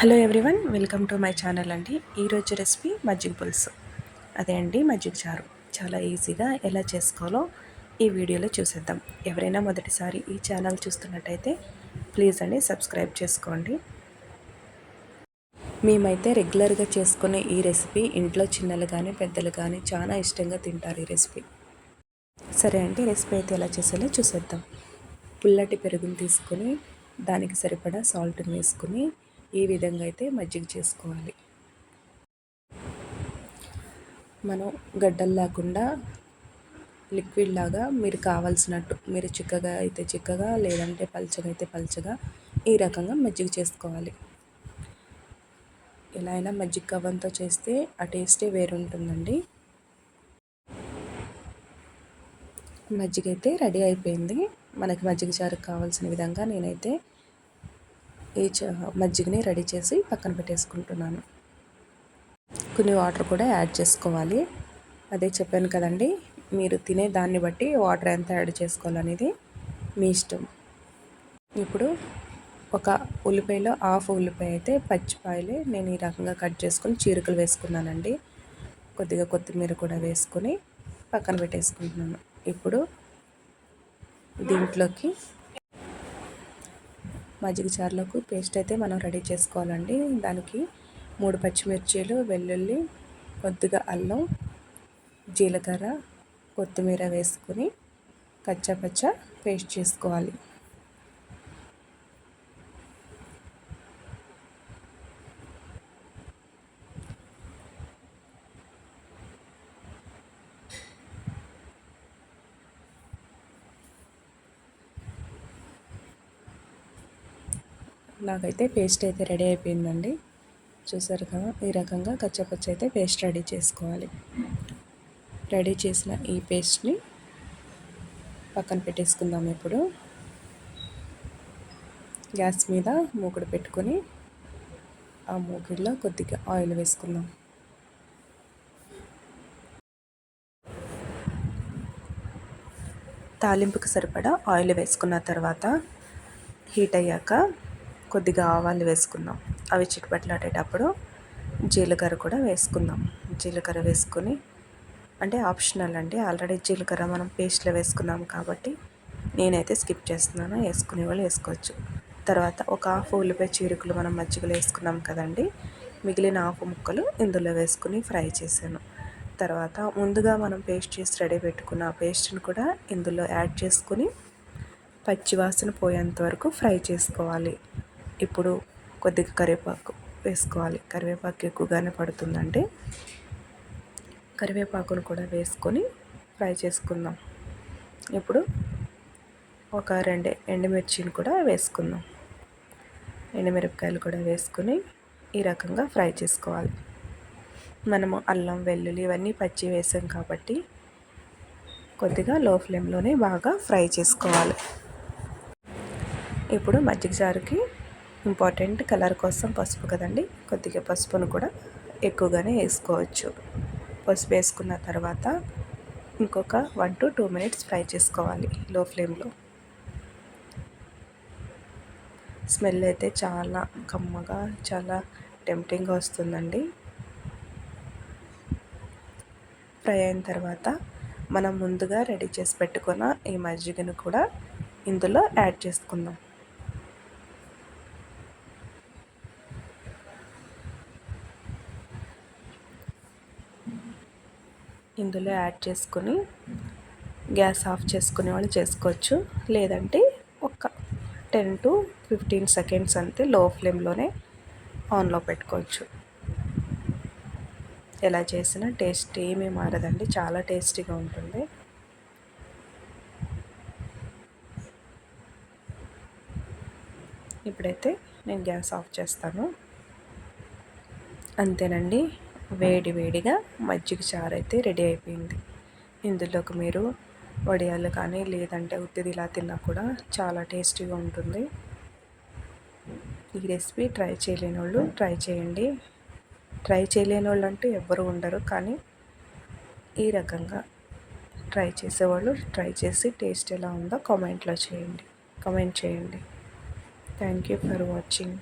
Hello everyone welcome to my channel అండి. ఈరోజు recipe మజ్జిగ పులుసు. అదే అండి మజ్జిగ చారు. చాలా ఈజీగా ఎలా చేసుకోవాలో ఈ వీడియోలో చూసేద్దాం. ఎవరైనా మొదటిసారి ఈ ఛానల్ చూస్తున్నట్టయితే ప్లీజ్ అండి సబ్స్క్రైబ్ చేసుకోండి. మేమైతే రెగ్యులర్గా చేసుకునే ఈ రెసిపీ ఇంట్లో చిన్నలు కానీ పెద్దలు కానీ చాలా ఇష్టంగా తింటారు ఈ రెసిపీ. సరే అండి రెసిపీ అయితే ఎలా చేసేలా చూసేద్దాం. పుల్లటి పెరుగును తీసుకొని దానికి సరిపడా సాల్ట్ని వేసుకుని ఈ విధంగా అయితే మజ్జిగ చేసుకోవాలి. మనం గడ్డలు లేకుండా లిక్విడ్ లాగా మీరు కావాల్సినట్టు మీరు చిక్కగా అయితే చిక్కగా లేదంటే పల్చగా అయితే పల్చగా ఈ రకంగా మజ్జిగ చేసుకోవాలి. ఎలా అయినా మజ్జిగ కవ్వంతో చేస్తే ఆ టేస్టే వేరుంటుందండి. మజ్జిగ అయితే రెడీ అయిపోయింది. మనకి మజ్జిగ చారుకు కావాల్సిన విధంగా నేనైతే ఈ మజ్జిగని రెడీ చేసి పక్కన పెట్టేసుకుంటున్నాను. కొన్ని వాటర్ కూడా యాడ్ చేసుకోవాలి. అదే చెప్పాను కదండి మీరు తినే దాన్ని బట్టి వాటర్ ఎంత యాడ్ చేసుకోవాలనేది మీ ఇష్టం. ఇప్పుడు ఒక ఉల్లిపాయలో హాఫ్ ఉల్లిపాయ అయితే పచ్చిపాయలే నేను ఈ రకంగా కట్ చేసుకొని చీరకలు వేసుకున్నానండి. కొద్దిగా కొత్తిమీర కూడా వేసుకొని పక్కన పెట్టేసుకుంటున్నాను. ఇప్పుడు దీంట్లోకి మజ్జిగ చారులకు పేస్ట్ అయితే మనం రెడీ చేసుకోవాలండి. దానికి మూడు పచ్చిమిర్చీలు వెల్లుల్లి కొద్దిగా అల్లం జీలకర్ర కొత్తిమీర వేసుకొని కచ్చపచ్చ పేస్ట్ చేసుకోవాలి. నాకైతే పేస్ట్ అయితే రెడీ అయిపోయిందండి. చూసారు కదా ఈ రకంగా కచ్చపచ్చ అయితే పేస్ట్ రెడీ చేసుకోవాలి. రెడీ చేసిన ఈ పేస్ట్ని పక్కన పెట్టేసుకుందాం ఇప్పుడు. గ్యాస్ మీద మూకుడు పెట్టుకొని ఆ మూకుడిలో కొద్దిగా ఆయిల్ వేసుకుందాం. తాలింపుకి సరిపడా ఆయిల్ వేసుకున్న తర్వాత హీట్ అయ్యాక కొద్దిగా ఆవాలు వేసుకుందాం. అవి చిటపట్లాడేటప్పుడు జీలకర్ర కూడా వేసుకుందాం. జీలకర్ర వేసుకొని అంటే ఆప్షనల్ అండి. ఆల్రెడీ జీలకర్ర మనం పేస్ట్లో వేసుకున్నాం కాబట్టి నేనైతే స్కిప్ చేస్తున్నాను. వేసుకునే వాళ్ళు వేసుకోవచ్చు. తర్వాత ఒక హాఫ్ ఉల్లిపాయ చీరుకులు మనం మజ్జిగలో వేసుకున్నాం కదండి. మిగిలిన హాఫ్ ముక్కలు ఇందులో వేసుకుని ఫ్రై చేశాను. తర్వాత ముందుగా మనం పేస్ట్ చేసి రెడీ పెట్టుకున్న పేస్ట్ని కూడా ఇందులో యాడ్ చేసుకుని పచ్చివాసన పోయేంత వరకు ఫ్రై చేసుకోవాలి. ఇప్పుడు కొద్దిగా కరివేపాకు వేసుకోవాలి. కరివేపాకు ఎక్కువగానే పడుతుందండి కరివేపాకును కూడా వేసుకొని ఫ్రై చేసుకుందాం. ఇప్పుడు ఒక రెండు ఎండుమిర్చిని కూడా వేసుకుందాం. ఎండుమిరపకాయలు కూడా వేసుకొని ఈ రకంగా ఫ్రై చేసుకోవాలి. మనము అల్లం వెల్లుల్లి ఇవన్నీ పచ్చి వేసాం కాబట్టి కొద్దిగా లో ఫ్లేమ్లోనే బాగా ఫ్రై చేసుకోవాలి. ఇప్పుడు మజ్జిగ జారుకి ఇంపార్టెంట్ కలర్ కోసం పసుపు కదండి. కొద్దిగా పసుపును కూడా ఎక్కువగానే వేసుకోవచ్చు. పసుపు వేసుకున్న తర్వాత ఇంకొక one two two minutes fry చేసుకోవాలి లో ఫ్లేమ్లో. స్మెల్ అయితే చాలా కమ్మగా చాలా టెంప్టింగ్గా వస్తుందండి. ఫ్రై అయిన తర్వాత మనం ముందుగా రెడీ చేసి పెట్టుకున్న ఈ మజ్జిగను కూడా ఇందులో యాడ్ చేసుకుందాం. ఇందులో యాడ్ చేసుకొని గ్యాస్ ఆఫ్ చేసుకునే వాళ్ళు చేసుకోవచ్చు. లేదంటే ఒక టెన్ టు ఫిఫ్టీన్ సెకండ్స్ అంతే లో ఫ్లేమ్లోనే ఆన్లో పెట్టుకోవచ్చు. ఎలా చేసినా టేస్ట్ ఏమీ మారదండి. చాలా టేస్టీగా ఉంటుంది. ఇప్పుడైతే నేను గ్యాస్ ఆఫ్ చేస్తాను. అంతేనండి. వేడి వేడిగా మజ్జిగ చారు అయితే రెడీ అయిపోయింది. ఇందులోకి మీరు వడియాలు కానీ లేదంటే ఉత్తిది ఇలా తిన్నా కూడా చాలా టేస్టీగా ఉంటుంది. ఈ రెసిపీ ట్రై చేయలేని వాళ్ళు ట్రై చేయండి. ట్రై చేయలేని వాళ్ళు అంటూ ఎవ్వరు ఉండరు కానీ ఈ రకంగా ట్రై చేసేవాళ్ళు ట్రై చేసి టేస్ట్ ఎలా ఉందో కామెంట్లో చేయండి. కామెంట్ చేయండి. Thank you for watching.